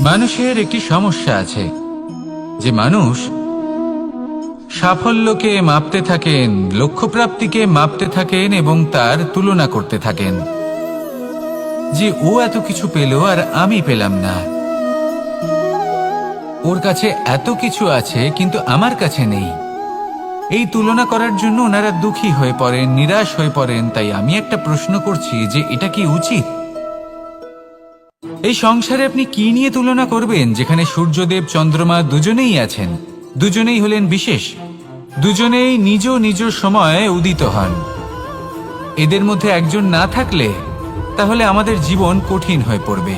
মানুষের একটি সমস্যা আছে, যে মানুষ সাফল্যকে মাপতে থাকেন, লক্ষ্যপ্রাপ্তিকে মাপতে থাকেন এবং তার তুলনা করতে থাকেন। যে ও এত কিছু পেল আর আমি পেলাম না। ওর কাছে এত কিছু আছে কিন্তু আমার কাছে নেই। এই তুলনা করার জন্য ওনারা দুঃখী হয়ে পড়েন, নিরাশ হয়ে পড়েন, তাই আমি একটা প্রশ্ন করছি যে এটা কি উচিত? এই সংসারে আপনি কি নিয়ে তুলনা করবেন? যেখানে সূর্যদেব, চন্দ্রমা দুজনেই আছেন। দুজনেই হলেন বিশেষ। দুজনেই নিজ নিজ সময়ে উদিত হন। এদের মধ্যে একজন না থাকলে তাহলে আমাদের জীবন কঠিন হয়ে পড়বে।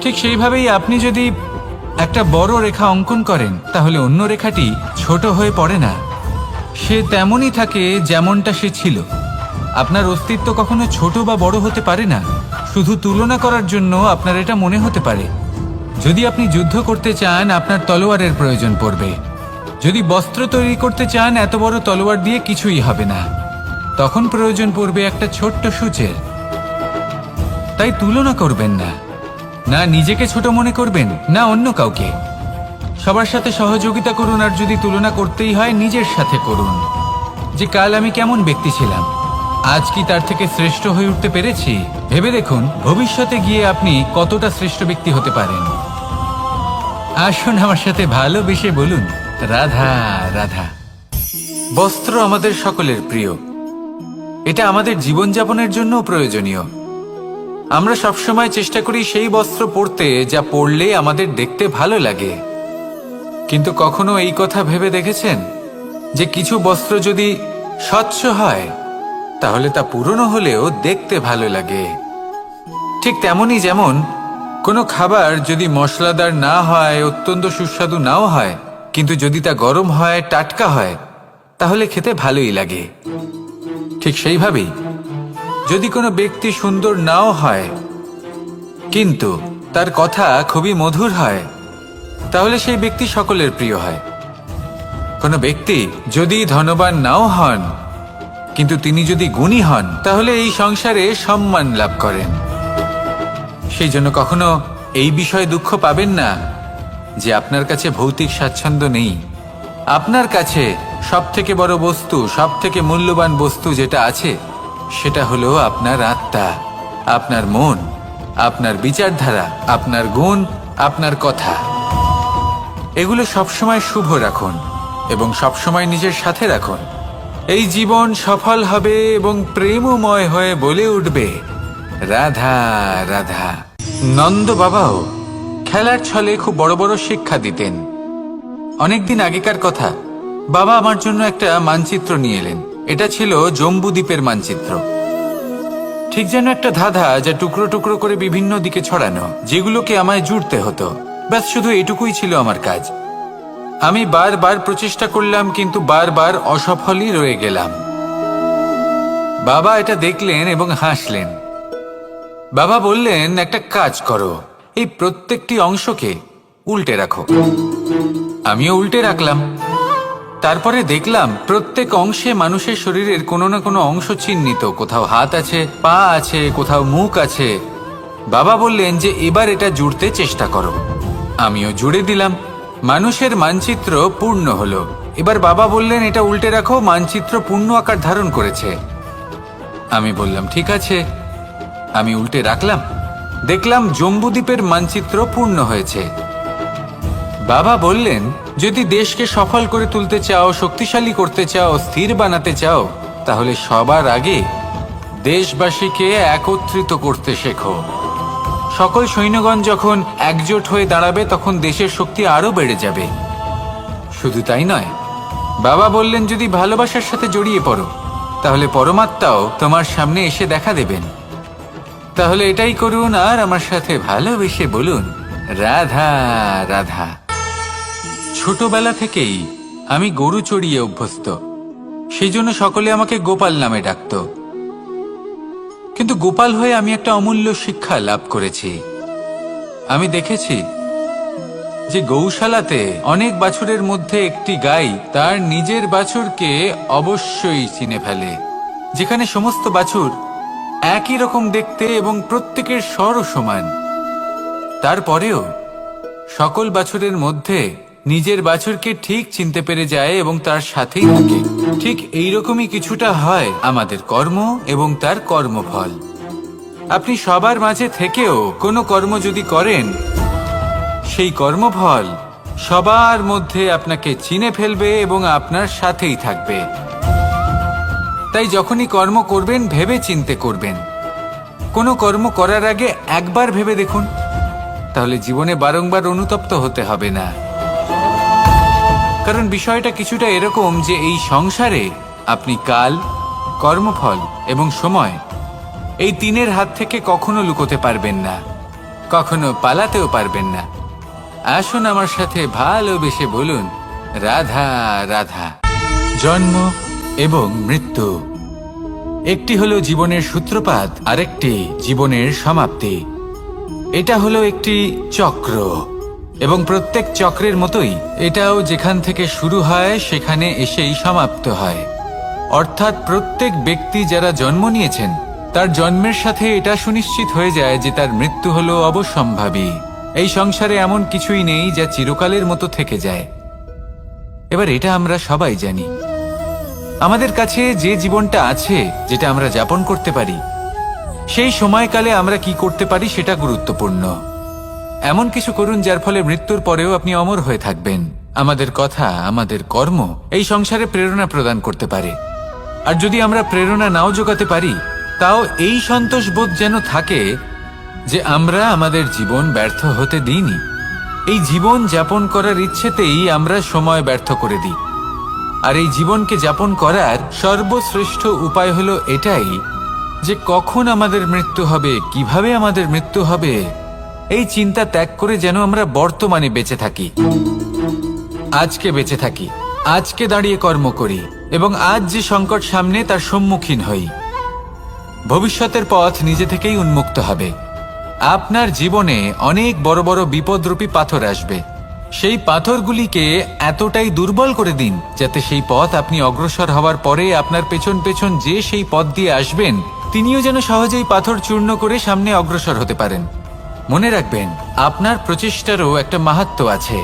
ঠিক সেইভাবেই আপনি যদি একটা বড় রেখা অঙ্কন করেন, তাহলে অন্য রেখাটি ছোট হয়ে পড়ে না। সে তেমনই থাকে যেমনটা সে ছিল। আপনার অস্তিত্ব কখনো ছোট বা বড় হতে পারে না। শুধু তুলনা করার জন্য আপনার এটা মনে হতে পারে। যদি আপনি যুদ্ধ করতে চান, আপনার তলোয়ারের প্রয়োজন পড়বে। যদি বস্ত্র তৈরি করতে চান, এত বড় তলোয়ার দিয়ে কিছুই হবে না। তখন প্রয়োজন পড়বে একটা ছোট্ট সূচের। তাই তুলনা করবেন না। না নিজেকে ছোট মনে করবেন, না অন্য কাউকে। সবার সাথে সহযোগিতা করুন, আর যদি তুলনা করতেই হয়, নিজের সাথে করুন। যে কাল আমি কেমন ব্যক্তি ছিলাম। আজ কি তার থেকে শ্রেষ্ঠ হয়ে উঠতে পেরেছি? ভেবে দেখুন, ভবিষ্যতে গিয়ে আপনি কতটা শ্রেষ্ঠ ব্যক্তি হতে পারেন। আসুন আমার সাথে ভালোবেসে বলুন, রাধা রাধা। বস্ত্র আমাদের সকলের প্রিয়। এটা আমাদের জীবনযাপনের জন্য প্রয়োজনীয়। আমরা সবসময় চেষ্টা করি সেই বস্ত্র পরতে যা পরলে আমাদের দেখতে ভালো লাগে। কিন্তু কখনো এই কথা ভেবে দেখেছেন? যে কিছু বস্ত্র যদি স্বচ্ছ হয় তাহলে তা পুরনো হলেও দেখতে ভালো লাগে। ঠিক তেমনই যেমন কোনো খাবার যদি মশলাদার না হয়, অত্যন্ত সুস্বাদু নাও হয়, কিন্তু যদি তা গরম হয়, টাটকা হয়, তাহলে খেতে ভালোই লাগে। ঠিক সেইভাবেই যদি কোনো ব্যক্তি সুন্দর নাও হয়, কিন্তু তার কথা খুবই মধুর হয়, তাহলে সেই ব্যক্তি সকলের প্রিয় হয়। কোনো ব্যক্তি যদি ধনবান নাও হন কিন্তু তিনি যদি গুণী হন, তাহলে এই সংসারে সম্মান লাভ করেন। সেই জন্য কখনো এই বিষয়ে দুঃখ পাবেন না যে আপনার কাছে ভৌতিক স্বাচ্ছন্দ্য নেই। আপনার কাছে সব থেকে বড় বস্তু সব থেকে মূল্যবান বস্তু যেটা আছে, সেটা হলো আপনার আত্মা, আপনার মন, আপনার বিচারধারা, আপনার গুণ, আপনার কথা। এগুলো সবসময় শুভ রাখুন এবং সবসময় নিজের সাথে রাখুন। এই জীবন সফল হবে এবং প্রেমময় হয়ে বলে উঠবে। রাধা রাধা। নন্দ বাবাও, খেলার ছলে খুব বড় বড় শিক্ষা দিতেন। অনেকদিন আগেকার কথা, বাবা আমার জন্য একটা মানচিত্র নিয়ে এলেন। এটা ছিল জম্বু দ্বীপের মানচিত্র। ঠিক যেন একটা ধাঁধা যা টুকরো টুকরো করে বিভিন্ন দিকে ছড়ানো, যেগুলোকে আমায় জুড়তে হতো। ব্যাস, শুধু এটুকুই ছিল আমার কাজ। আমি বারবার প্রচেষ্টা করলাম, কিন্তু বারবার অসফলই রয়ে গেলাম। বাবা এটা দেখলেন এবং হাসলেন। বাবা বললেন, একটা কাজ করো, এই প্রত্যেকটি অংশকে উল্টে রাখো। আমিও উল্টে রাখলাম। তারপরে দেখলাম, প্রত্যেক অংশে মানুষের শরীরের কোনো না কোনো অংশ চিহ্নিত। কোথাও হাত আছে, পা আছে, কোথাও মুখ আছে। বাবা বললেন যে, এবার এটা জুড়তে চেষ্টা করো। আমিও জুড়ে দিলাম। মানুষের মানচিত্র পূর্ণ হলো। এবার বাবা বললেন, এটা উল্টে রাখো, মানচিত্র পূর্ণ আকার ধারণ করেছে। আমি বললাম, ঠিক আছে। আমি উল্টে রাখলাম। দেখলাম জম্বুদ্বীপের মানচিত্র পূর্ণ হয়েছে। বাবা বললেন, যদি দেশকে সফল করে তুলতে চাও, শক্তিশালী করতে চাও, স্থির বানাতে চাও, তাহলে সবার আগে দেশবাসীকে একত্রিত করতে শেখো। সকল সৈন্যগণ যখন একজোট হয়ে দাঁড়াবে, তখন দেশের শক্তি আরও বেড়ে যাবে। শুধু তাই নয়, বাবা বললেন, যদি ভালোবাসার সাথে জড়িয়ে পড়ো, তাহলে পরমাত্মাও তোমার সামনে এসে দেখা দেবেন। তাহলে এটাই করুন আর আমার সাথে ভালোবেসে বলুন, রাধা রাধা। ছোটবেলা থেকেই আমি গরু চড়িয়ে অভ্যস্ত। সেই জন্য সকলে আমাকে গোপাল নামে ডাকত। কিন্তু গোপাল হয়ে আমি একটা অমূল্য শিক্ষা লাভ করেছি। আমি দেখেছি যে গৌশালাতে অনেক বাছুরের মধ্যে একটি গাই তার নিজের বাছুরকে অবশ্যই চিনে ফেলে, যেখানে সমস্ত বাছুর একই রকম দেখতে এবং প্রত্যেকের স্বরও সমান। তারপরেও সকল বাছুরের মধ্যে নিজের বাছুরকে ঠিক চিনতে পেরে যায় এবং তার সাথেই থাকে। ঠিক এইরকমই কিছুটা হয় আমাদের কর্ম এবং তার কর্মফল। আপনি সবার মাঝে থেকেও কোনো কর্ম যদি করেন, সেই কর্মফল সবার মধ্যে আপনাকে চিনে ফেলবে এবং আপনার সাথেই থাকবে। তাই যখনই কর্ম করবেন, ভেবে চিনতে করবেন। কোনো কর্ম করার আগে একবার ভেবে দেখুন। তাহলে জীবনে বারংবার অনুতপ্ত হতে হবে না। কারণ বিষয়টা কিছুটা এরকম যে এই সংসারে আপনি কাল, কর্মফল এবং সময় এই তিনের হাত থেকে কখনো লুকোতে পারবেন না, কখনো পালাতেও পারবেন না। আসুন আমার সাথে ভালোবেসে বলুন, রাধা রাধা। জন্ম এবং মৃত্যু। একটি হলো জীবনের সূত্রপাত, আরেকটি জীবনের সমাপ্তি। এটা হলো একটি চক্র। এবং প্রত্যেক চক্রের মতোই এটাও যেখান থেকে শুরু হয়, সেখানে এসেই সমাপ্ত হয়। অর্থাৎ প্রত্যেক ব্যক্তি যারা জন্ম নিয়েছেন, তার জন্মের সাথে এটা সুনিশ্চিত হয়ে যায় যে তার মৃত্যু হলো অবসম্ভাবী। এই সংসারে এমন কিছুই নেই যা চিরকালের মতো থেকে যায়। এবার এটা আমরা সবাই জানি। আমাদের কাছে যে জীবনটা আছে, যেটা আমরা যাপন করতে পারি, সেই সময়কালে আমরা কি করতে পারি সেটা গুরুত্বপূর্ণ। এমন কিছু করুন যার ফলে মৃত্যুর পরেও আপনি অমর হয়ে থাকবেন। আমাদের কথা, আমাদের কর্ম এই সংসারে প্রেরণা প্রদান করতে পারে। আর যদি আমরা প্রেরণা নাও জোগাতে পারি, তাও এই সন্তোষ বোধ যেন থাকে যে আমরা আমাদের জীবন ব্যর্থ হতে দিইনি। এই জীবন যাপন করার ইচ্ছেতেই আমরা সময় ব্যর্থ করে দিই। আর এই জীবনকে যাপন করার সর্বশ্রেষ্ঠ উপায় হলো এটাই যে কখন আমাদের মৃত্যু হবে, কীভাবে আমাদের মৃত্যু হবে এই চিন্তা ত্যাগ করে যেন আমরা বর্তমানে বেঁচে থাকি। আজকে বেঁচে থাকি। আজকে দাঁড়িয়ে কর্ম করি এবং আজ যে সংকট সামনে তার সম্মুখীন হই। ভবিষ্যতের পথ নিজে থেকেই উন্মুক্ত হবে। আপনার জীবনে অনেক বড় বড় বিপদরূপী পাথর আসবে। সেই পাথরগুলিকে এতটাই দুর্বল করে দিন যাতে সেই পথ আপনি অগ্রসর হওয়ার পরে আপনার পেছন পেছন যে সেই পথ দিয়ে আসবেন, তিনিও যেন সহজেই পাথর চূর্ণ করে সামনে অগ্রসর হতে পারেন। মনে রাখবেন, আপনার প্রচেষ্টারও একটা মাহাত্ম আছে।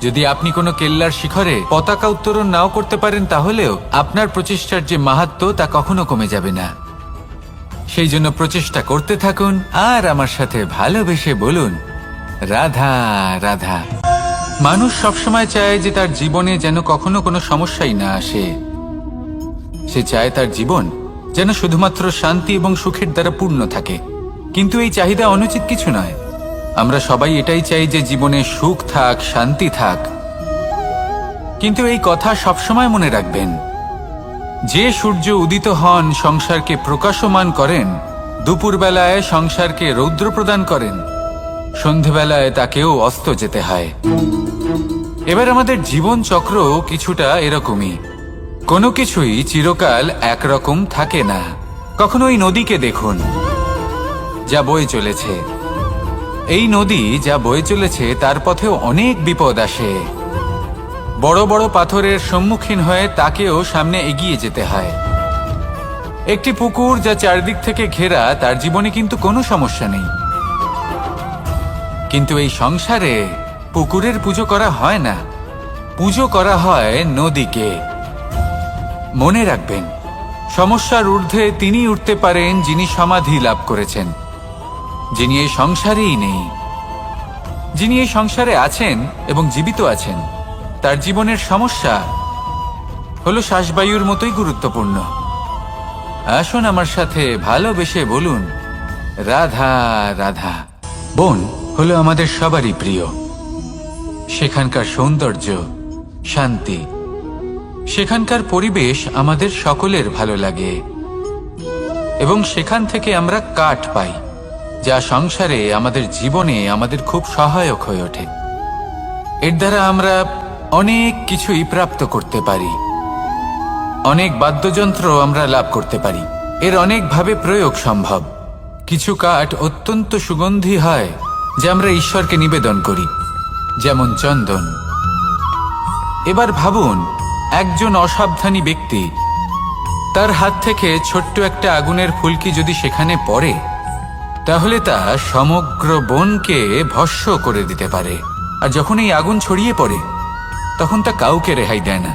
যদি আপনি কোনো কেল্লার শিখরে পতাকা উত্তোলন নাও করতে পারেন তাহলেও আপনার প্রচেষ্টার যে মাহাত্ম তা কখনো কমে যাবে না। সেই জন্য প্রচেষ্টা করতে থাকুন আর আমার সাথে ভালোবেসে বলুন, রাধা রাধা। মানুষ সবসময় চায় যে তার জীবনে যেন কখনো কোনো সমস্যাই না আসে। সে চায় তার জীবন যেন শুধুমাত্র শান্তি এবং সুখের দ্বারা পূর্ণ থাকে। কিন্তু এই চাহিদা অনুচিত কিছু নয়। আমরা সবাই এটাই চাই যে জীবনে সুখ থাক, শান্তি থাক। কিন্তু এই কথা সবসময় মনে রাখবেন। যে সূর্য উদিত হন, সংসারকে প্রকাশমান করেন, দুপুরবেলায় সংসারকে রৌদ্র প্রদান করেন, সন্ধেবেলায় তাকেও অস্ত যেতে হয়। এবার আমাদের জীবন চক্র কিছুটা এরকমই। কোনো কিছুই চিরকাল একরকম থাকে না। কখনো এই নদীকে দেখুন। যা বয়ে চলেছে। এই নদী যা বয়ে চলেছে, তার পথেও অনেক বিপদ আসে। বড় বড় পাথরের সম্মুখীন হয়ে তাকেও সামনে এগিয়ে যেতে হয়। একটি পুকুর যা চারদিক থেকে ঘেরা, তার জীবনে কিন্তু কোনো সমস্যা নেই। কিন্তু এই সংসারে পুকুরের পুজো করা হয় না। পুজো করা হয় নদীকে। মনে রাখবেন, সমস্যার ঊর্ধ্বে তিনি উঠতে পারেন যিনি সমাধি লাভ করেছেন। যিনি এই সংসারেই নেই। যিনি এই সংসারে আছেন এবং জীবিত আছেন, তার জীবনের সমস্যা হলো শ্বাসবায়ুর মতোই গুরুত্বপূর্ণ। আসুন আমার সাথে ভালোবেসে বলুন, রাধা রাধা। বোন হলো আমাদের সবারই প্রিয়। সেখানকার সৌন্দর্য, শান্তি, সেখানকার পরিবেশ আমাদের সকলের ভালো লাগে। এবং সেখান থেকে আমরা কাঠ পাই। যা সংসারে, আমাদের জীবনে, আমাদের খুব সহায়ক হয়ে ওঠে। এর দ্বারা আমরা অনেক কিছুই প্রাপ্ত করতে পারি। অনেক বাদ্যযন্ত্র আমরা লাভ করতে পারি। এর অনেকভাবে প্রয়োগ সম্ভব। কিছু কাঠ অত্যন্ত সুগন্ধি হয়, যা আমরা ঈশ্বরকে নিবেদন করি, যেমন চন্দন। এবার ভাবুন, একজন অসাবধানী ব্যক্তি, তার হাত থেকে ছোট্ট একটা আগুনের ফুলকি যদি সেখানে পড়ে তাহলে তা সমগ্র বনকে ভস্য করে দিতে পারে। আর যখন এই আগুন ছড়িয়ে পড়ে, তখন তা কাউকে রেহাই দেয় না।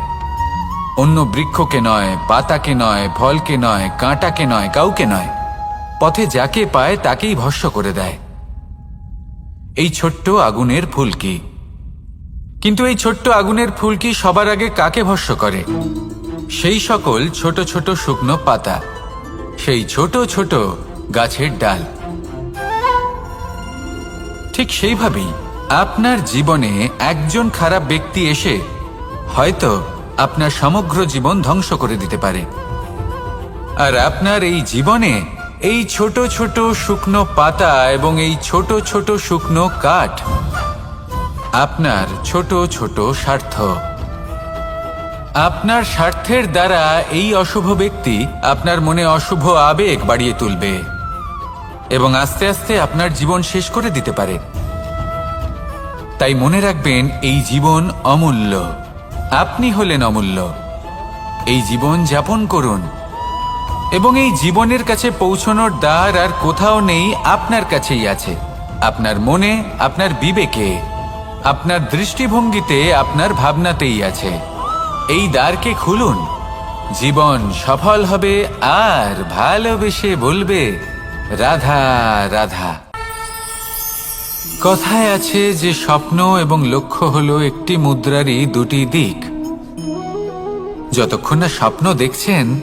অন্য বৃক্ষকে নয়, পাতাকে নয়, ফলকে নয়, কাঁটাকে নয়, কাউকে নয়। পথে যাকে পায় তাকেই ভস্য করে দেয়। এই ছোট্ট আগুনের ফুলকি কিন্তু এই ছোট্ট আগুনের ফুলকি সবার আগে কাকে ভস্য করে? সেই সকল ছোট ছোট শুকনো পাতা, সেই ছোট ছোট গাছের ডাল। ঠিক সেইভাবেই আপনার জীবনে একজন খারাপ ব্যক্তি এসে হয়তো আপনার সমগ্র জীবন ধ্বংস করে দিতে পারে। আর আপনার এই জীবনে এই ছোট ছোট শুকনো পাতা এবং এই ছোট ছোট শুকনো কাঠ আপনার ছোট ছোট স্বার্থ। আপনার স্বার্থের দ্বারা এই অশুভ ব্যক্তি আপনার মনে অশুভ আবেগ বাড়িয়ে তুলবে। এবং আস্তে আস্তে আপনার জীবন শেষ করে দিতে পারে। তাই মনে রাখবেন, এই জীবন অমূল্য। আপনি হলেন অমূল্য। এই জীবন যাপন করুন। এবং এই জীবনের কাছে পৌঁছনোর দ্বার আর কোথাও নেই আপনার কাছেই আছে। আপনার মনে, আপনার বিবেকে, আপনার দৃষ্টিভঙ্গিতে, আপনার ভাবনাতেই আছে। এই দ্বারকে খুলুন। জীবন সফল হবে, আর ভালোবেসে বলবে রাধা রাধা। কথায় আছে যে স্বপ্ন এবং লক্ষ্য হলো একটি মুদ্রারই দুটি দিক। যতক্ষণ না স্বপ্ন দেখছেন,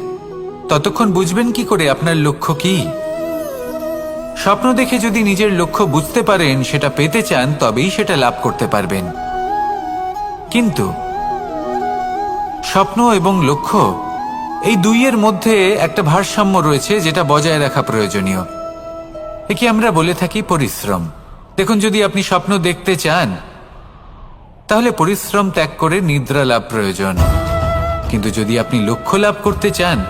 ততক্ষণ বুঝবেন কি করে আপনার লক্ষ্য কি। স্বপ্ন দেখে যদি নিজের লক্ষ্য বুঝতে পারেন, সেটা পেতে চান, তবেই সেটা লাভ করতে পারবেন। কিন্তু, স্বপ্ন এবং লক্ষ্য এই দুইয়ের মধ্যে একটা ভারসাম্য রয়েছে যেটা বজায় রাখা প্রয়োজনীয়। একে আমরা বলে থাকি পরিশ্রম। দেখুন, যদি আপনি স্বপ্ন দেখতে চান, তাহলে পরিশ্রম ত্যাগ করে নিদ্রা লাভ প্রয়োজন। কিন্তু যদি আপনি লক্ষ্য লাভ করতে চান,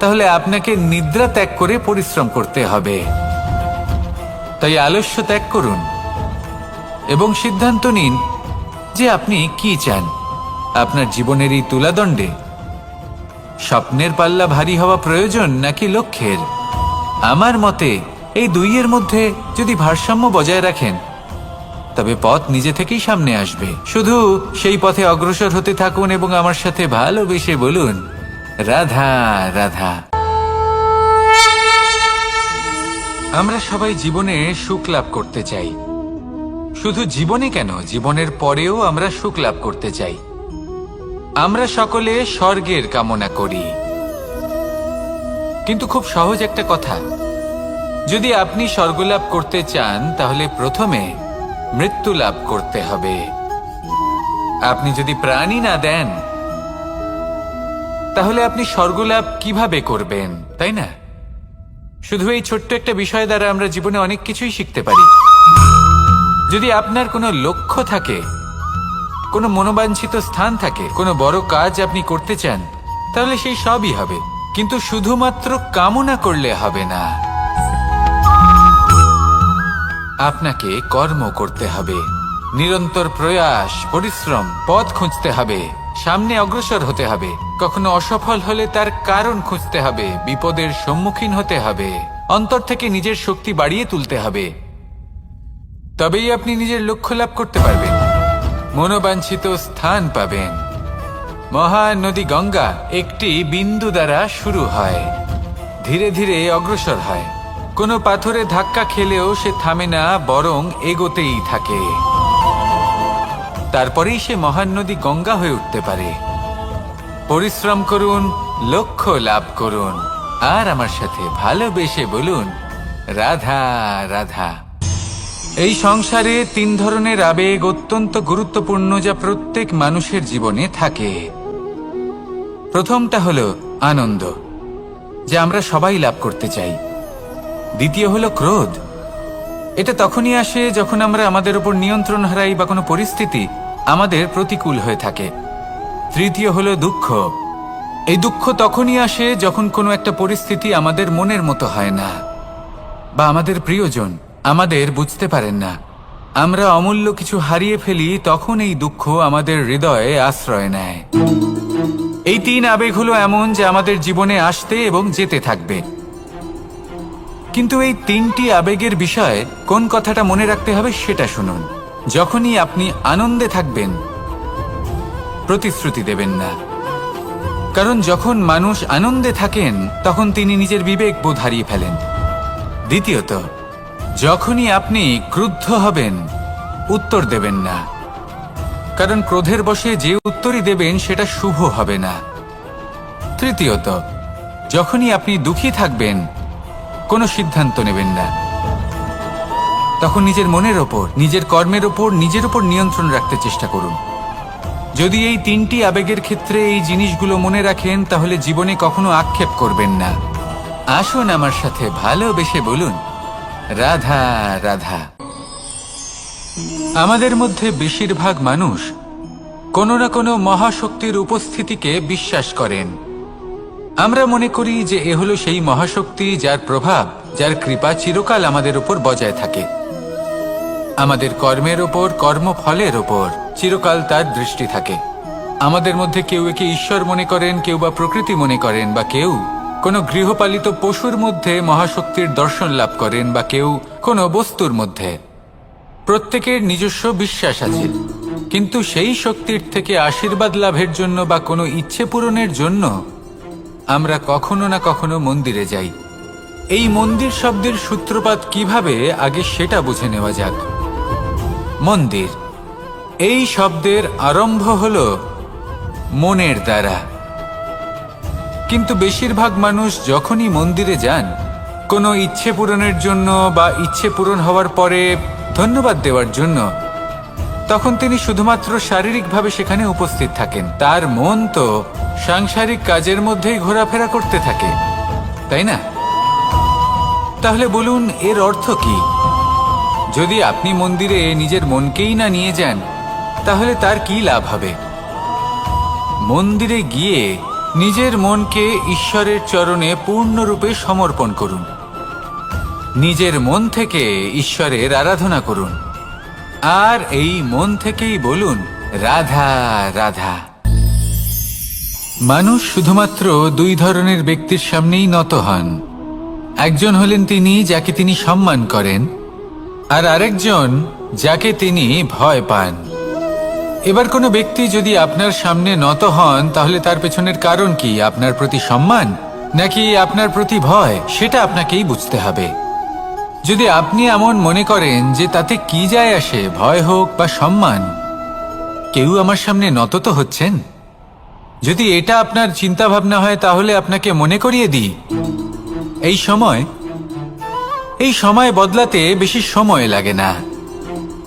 তাহলে আপনাকে নিদ্রা ত্যাগ করে পরিশ্রম করতে হবে। তাই আলস্য ত্যাগ করুন এবং সিদ্ধান্ত নিন যে আপনি কি চান। আপনার জীবনের এই তুলাদণ্ডে স্বপ্নের পাল্লা ভারী হওয়া প্রয়োজন নাকি লক্ষ্যের? আমার মতে, এই দুইয়ের মধ্যে যদি ভারসাম্য বজায় রাখেন, তবে পথ নিজে থেকেই সামনে আসবে। শুধু সেই পথে অগ্রসর হতে থাকুন এবং আমার সাথে ভালোবেসে বলুন, রাধা রাধা। আমরা সবাই জীবনে সুখ লাভ করতে চাই। শুধু জীবনে কেন, জীবনের পরেও আমরা সুখ লাভ করতে চাই। আমরা সকলে স্বর্গের কামনা করি। কিন্তু খুব সহজ একটা কথা। যদি আপনি স্বর্গ লাভ করতে চান, তাহলে প্রথমে মৃত্যু লাভ করতে হবে। আপনি যদি প্রাণী না দেন, তাহলে আপনি স্বর্গলাভ কীভাবে করবেন, তাই না? শুধু এই ছোট্ট একটা বিষয় দ্বারা আমরা জীবনে অনেক কিছুই শিখতে পারি। যদি আপনার কোনো লক্ষ্য থাকে কোনো মনোবাঞ্ছিত স্থান থাকে, কোনো বড় কাজ আপনি করতে চান, তাহলে সেই সবই হবে। কিন্তু শুধুমাত্র কামনা করলে হবে না। আপনাকে কর্ম করতে হবে। নিরন্তর প্রয়াস, পরিশ্রম, পথ খুঁজতে হবে। সামনে অগ্রসর হতে হবে। কখনো অসফল হলে তার কারণ খুঁজতে হবে। বিপদের সম্মুখীন হতে হবে। অন্তর থেকে নিজের শক্তি বাড়িয়ে তুলতে হবে। তবেই আপনি নিজের লক্ষ্য লাভ করতে পারবেন। মনোবাঞ্ছিত স্থান পাবেন। মহানদী গঙ্গা একটি বিন্দু দ্বারা শুরু হয়। ধীরে ধীরে অগ্রসর হয়। কোনো পাথরে ধাক্কা খেলেও সে থামে না, বরং এগোতেই থাকে। তারপরেই সে মহান নদী গঙ্গা হয়ে উঠতে পারে। পরিশ্রম করুন, লক্ষ্য লাভ করুন। আর আমার সাথে ভালোবেসে বলুন, রাধা রাধা। এই সংসারে তিন ধরনের আবেগ অত্যন্ত গুরুত্বপূর্ণ যা প্রত্যেক মানুষের জীবনে থাকে। প্রথমটা হলো আনন্দ, যা আমরা সবাই লাভ করতে চাই। দ্বিতীয় হলো ক্রোধ। এটা তখনই আসে যখন আমরা আমাদের উপর নিয়ন্ত্রণ হারাই বা কোনো পরিস্থিতি আমাদের প্রতিকূল হয়ে থাকে। তৃতীয় হলো দুঃখ। এই দুঃখ তখনই আসে যখন কোনো একটা পরিস্থিতি আমাদের মনের মতো হয় না, বা আমাদের প্রিয়জন আমাদের বুঝতে পারেন না। আমরা অমূল্য কিছু হারিয়ে ফেলি, তখন এই দুঃখ আমাদের হৃদয়ে আশ্রয় নেয়। এই তিন আবেগ হলো এমন যে আমাদের জীবনে আসতে এবং যেতে থাকবে। কিন্তু এই তিনটি আবেগের বিষয়ে কোন কথাটা মনে রাখতে হবে সেটা শুনুন। যখনই আপনি আনন্দে থাকবেন, প্রতিশ্রুতি দেবেন না। কারণ যখন মানুষ আনন্দে থাকেন, তখন তিনি নিজের বিবেক বোধ হারিয়ে ফেলেন। দ্বিতীয়ত যখনই আপনি ক্রুদ্ধ হবেন, উত্তর দেবেন না। কারণ ক্রোধের বশে যে উত্তরই দেবেন, সেটা শুভ হবে না। তৃতীয়ত, যখনই আপনি দুঃখী থাকবেন, কোনো সিদ্ধান্ত নেবেন না। তখন নিজের মনের ওপর, নিজের কর্মের ওপর, নিজের ওপর নিয়ন্ত্রণ রাখতে চেষ্টা করুন। যদি এই তিনটি আবেগের ক্ষেত্রে এই জিনিসগুলো মনে রাখেন, তাহলে জীবনে কখনো আক্ষেপ করবেন না। আসুন আমার সাথে ভালোবেসে বলুন রাধা রাধা। আমাদের মধ্যে বেশিরভাগ মানুষ কোনো না কোনো মহাশক্তির উপস্থিতিকে বিশ্বাস করেন। আমরা মনে করি যে এ হলো সেই মহাশক্তি যার প্রভাব, যার কৃপা চিরকাল আমাদের উপর বজায় থাকে। আমাদের কর্মের ওপর কর্মফলের ওপর চিরকাল তার দৃষ্টি থাকে। আমাদের মধ্যে কেউ একে ঈশ্বর মনে করেন, কেউ বা প্রকৃতি মনে করেন বা কেউ কোনো গৃহপালিত পশুর মধ্যে মহাশক্তির দর্শন লাভ করেন বা কেউ কোনো বস্তুর মধ্যে। প্রত্যেকের নিজস্ব বিশ্বাস আছে। কিন্তু সেই শক্তির থেকে আশীর্বাদ লাভের জন্য বা কোনো ইচ্ছে পূরণের জন্য আমরা কখনো না কখনো মন্দিরে যাই। এই মন্দির শব্দের সূত্রপাত কীভাবে, আগে সেটা বুঝে নেওয়া যাক। মন্দির। এই শব্দের আরম্ভ হল মনের দ্বারা। কিন্তু বেশিরভাগ মানুষ যখনই মন্দিরে যান, কোনো ইচ্ছে পূরণের জন্য বা ইচ্ছে পূরণ হওয়ার পরে ধন্যবাদ দেওয়ার জন্য, তখন তিনি শুধুমাত্র শারীরিকভাবে সেখানে উপস্থিত থাকেন। তার মন তো সাংসারিক কাজের মধ্যেই ঘোরাফেরা করতে থাকে, তাই না? তাহলে বলুন, এর অর্থ কি? যদি আপনি মন্দিরে নিজের মনকেই না নিয়ে যান, তাহলে তার কি লাভ হবে? মন্দিরে গিয়ে নিজের মনকে ঈশ্বরের চরণে পূর্ণরূপে সমর্পণ করুন। নিজের মন থেকে ঈশ্বরের আরাধনা করুন। আর এই মন থেকেই বলুন, রাধা রাধা। মানুষ শুধুমাত্র দুই ধরনের ব্যক্তির সামনেই নত হন। একজন হলেন তিনি যাকে তিনি সম্মান করেন, আর আরেকজন যাকে তিনি ভয় পান। এবার কোনো ব্যক্তি যদি আপনার সামনে নত হন, তাহলে তার পেছনের কারণ কি? আপনার প্রতি সম্মান? নাকি আপনার প্রতি ভয়? সেটা আপনাকেই বুঝতে হবে। যদি আপনি এমন মনে করেন যে তাতে কি যায় আসে, ভয় হোক বা সম্মান, কেউ আমার সামনে নত তো হচ্ছেন? যদি এটা আপনার চিন্তা ভাবনা হয়, তাহলে আপনাকে মনে করিয়ে দিই। এই সময় এই সময় বদলাতে বেশি সময় লাগে না।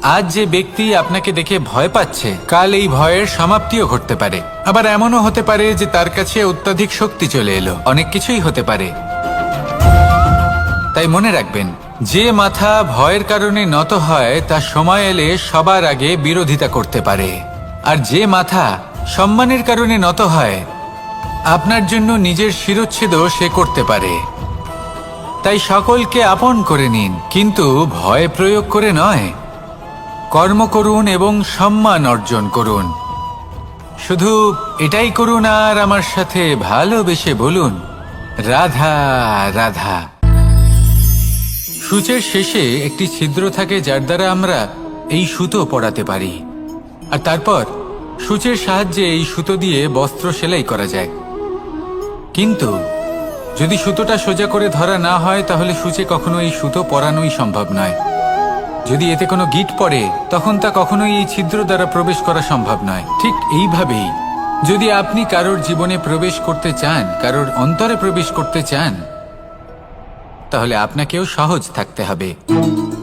আজ যে ব্যক্তি আপনাকে দেখে ভয় পাচ্ছে, কাল এই ভয়ের সমাপ্তিও ঘটতে পারে। আবার এমনও হতে পারে যে তার কাছে অত্যাধিক শক্তি চলে এলো। অনেক কিছুই হতে পারে। তাই মনে রাখবেন, যে মাথা ভয়ের কারণে নত হয়, তা সময় এলে সবার আগে বিরোধিতা করতে পারে। আর যে মাথা সম্মানের কারণে নত হয়, আপনার জন্য নিজের শিরচ্ছেদও সে করতে পারে। তাই সকলকে আপন করে নিন, কিন্তু ভয় প্রয়োগ করে নয়। কর্ম করুন এবং সম্মান অর্জন করুন। শুধু এটাই করুন আর আমার সাথে ভালোবেসে বলুন, রাধা রাধা। সূচের শেষে একটি ছিদ্র থাকে যার দ্বারা আমরা এই সুতো পড়াতে পারি। আর তারপর সূচের সাহায্যে এই সুতো দিয়ে বস্ত্র সেলাই করা যায়। কিন্তু যদি সুতোটা সোজা করে ধরা না হয়, তাহলে সূচে কখনো এই সুতো পরানোই সম্ভব নয়। যদি এতে কোনো গিট পড়ে, তখন তা কখনোই এই ছিদ্র দ্বারা প্রবেশ করা সম্ভব নয়। ঠিক এইভাবেই, যদি আপনি কারোর জীবনে প্রবেশ করতে চান, কারোর অন্তরে প্রবেশ করতে চান, তাহলে আপনাকেও সহজ থাকতে হবে।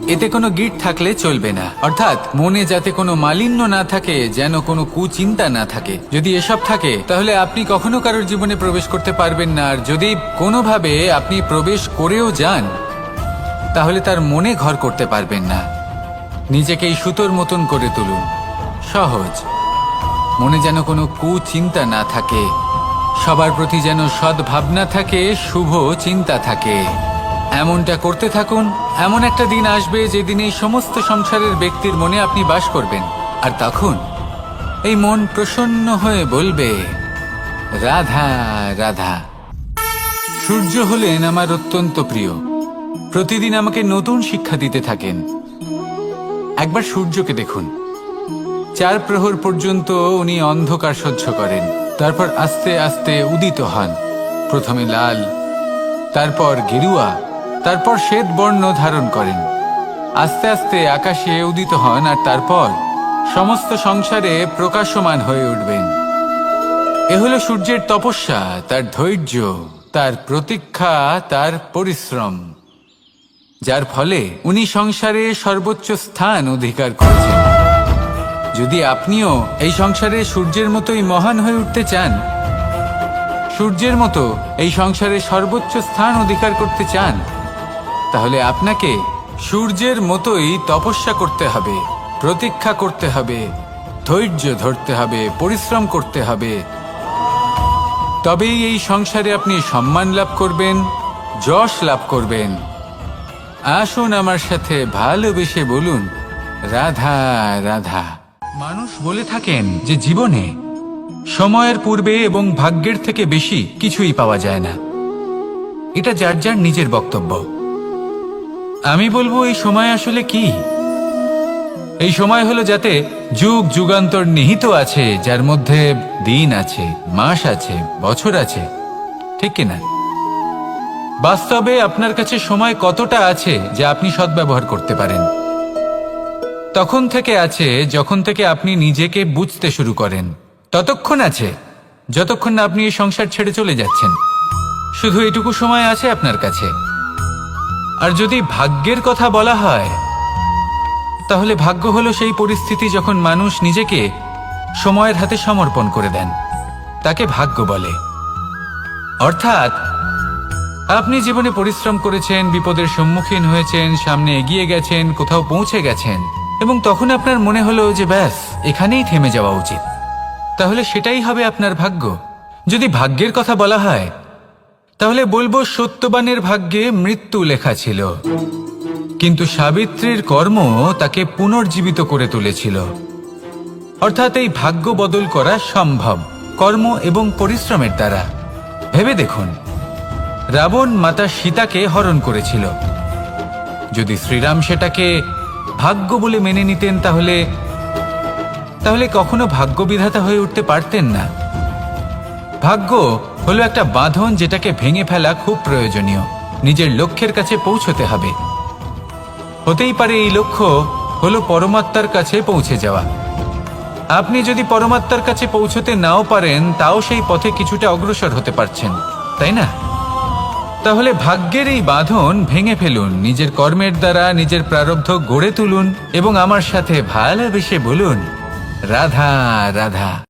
এতে কোনো গিট থাকলে চলবে না। অর্থাৎ, মনে যাতে কোনো মালিন্য না থাকে, যেন কোনো কুচিন্তা না থাকে। যদি এসব থাকে, তাহলে আপনি কখনো কারোর জীবনে প্রবেশ করতে পারবেন না। আর যদি কোনোভাবে আপনি প্রবেশ করেও যান, তাহলে তার মনে ঘর করতে পারবেন না। নিজেকে এই সুতোর মতন করে তুলুন। সহজ। মনে যেন কোনো কুচিন্তা না থাকে। সবার প্রতি যেন সদ্ভাবনা থাকে, শুভ চিন্তা থাকে। এমনটা করতে থাকুন। এমন একটা দিন আসবে যেদিন এই সমস্ত সংসারের ব্যক্তির মনে আপনি বাস করবেন। আর তখন এই মন প্রসন্ন হয়ে বলবে, রাধা রাধা। সূর্য হলেন আমার অত্যন্ত প্রিয়। প্রতিদিন আমাকে নতুন শিক্ষা দিতে থাকেন। একবার সূর্যকে দেখুন। চার প্রহর পর্যন্ত উনি অন্ধকার সহ্য করেন। তারপর আস্তে আস্তে উদিত হন। প্রথমে লাল, তারপর গেরুয়া, তারপর শ্বেত বর্ণ ধারণ করেন। আস্তে আস্তে আকাশে উদিত হন আর তারপর সমস্ত সংসারে প্রকাশমান হয়ে উঠবেন। এ হলো সূর্যের তপস্যা, তার ধৈর্য, তার প্রতীক্ষা, তার পরিশ্রম। যার ফলে উনি সংসারে সর্বোচ্চ স্থান অধিকার করেছেন। যদি আপনিও এই সংসারে সূর্যের মতোই মহান হয়ে উঠতে চান, সূর্যের মতো এই সংসারে সর্বোচ্চ স্থান অধিকার করতে চান, তাহলে আপনাকে সূর্যের মতোই তপস্যা করতে হবে, প্রতীক্ষা করতে হবে, ধৈর্য ধরতে হবে, পরিশ্রম করতে হবে। তবেই এই সংসারে আপনি সম্মান লাভ করবেন, যশ লাভ করবেন। আসুন আমার সাথে ভালোবেসে বলুন, রাধা রাধা। মানুষ বলে থাকেন যে জীবনে সময়ের পূর্বে এবং ভাগ্যের থেকে বেশি কিছুই পাওয়া যায় না। এটা যার যার নিজের বক্তব্য। আমি বলব, এই সময় আসলে কি? এই সময় হলো যাতে যুগ, যুগান্তর নিহিত আছে, যার মধ্যে দিন আছে, মাস আছে, বছর আছে, ঠিক কিনা? বাস্তবে আপনার কাছে সময় কতটা আছে যা আপনি সদ্ব্যবহার করতে পারেন? তখন থেকে আছে যখন থেকে আপনি নিজেকে বুঝতে শুরু করেন। ততক্ষণ আছে, যতক্ষণ না আপনি এই সংসার ছেড়ে চলে যাচ্ছেন। শুধু এটুকু সময় আছে আপনার কাছে। আর যদি ভাগ্যের কথা বলা হয়, তাহলে ভাগ্য হলো সেই পরিস্থিতি যখন মানুষ নিজেকে সময়ের হাতে সমর্পণ করে দেন। তাকে ভাগ্য বলে। অর্থাৎ আপনি জীবনে পরিশ্রম করেছেন, বিপদের সম্মুখীন হয়েছেন, সামনে এগিয়ে গেছেন, কোথাও পৌঁছে গেছেন, এবং তখন আপনার মনে হলো যে ব্যাস, এখানেই থেমে যাওয়া উচিত। তাহলে সেটাই হবে আপনার ভাগ্য। যদি ভাগ্যের কথা বলা হয়, তাহলে বলব সত্যবানের ভাগ্যে মৃত্যু লেখা ছিল। কিন্তু সাবিত্রীর কর্ম তাকে পুনর্জীবিত করে তুলেছিল। অর্থাৎ এই ভাগ্য বদল করা সম্ভব, কর্ম এবং পরিশ্রমের দ্বারা। ভেবে দেখুন। রাবণ মাতা সীতাকে হরণ করেছিল। যদি শ্রীরাম সেটাকে ভাগ্য বলে মেনে নিতেন তাহলে তাহলে কখনো ভাগ্য বিধাতা হয়ে উঠতে পারতেন না। ভাগ্য হলো একটা বাঁধন যেটাকে ভেঙে ফেলা খুব প্রয়োজনীয়। নিজের লক্ষ্যের কাছে পৌঁছতে হবে। হতেই পারে এই লক্ষ্য হলো পরমাত্মার কাছে পৌঁছে যাওয়া। আপনি যদি পরমাত্মার কাছে পৌঁছতে নাও পারেন, তাও সেই পথে কিছুটা অগ্রসর হতে পারছেন, তাই না? তাহলে ভাগ্যের এই বাঁধন ভেঙে ফেলুন, নিজের কর্মের দ্বারা নিজের প্রারব্ধ গড়ে তুলুন এবং আমার সাথে ভালোবেসে বলুন। রাধা রাধা।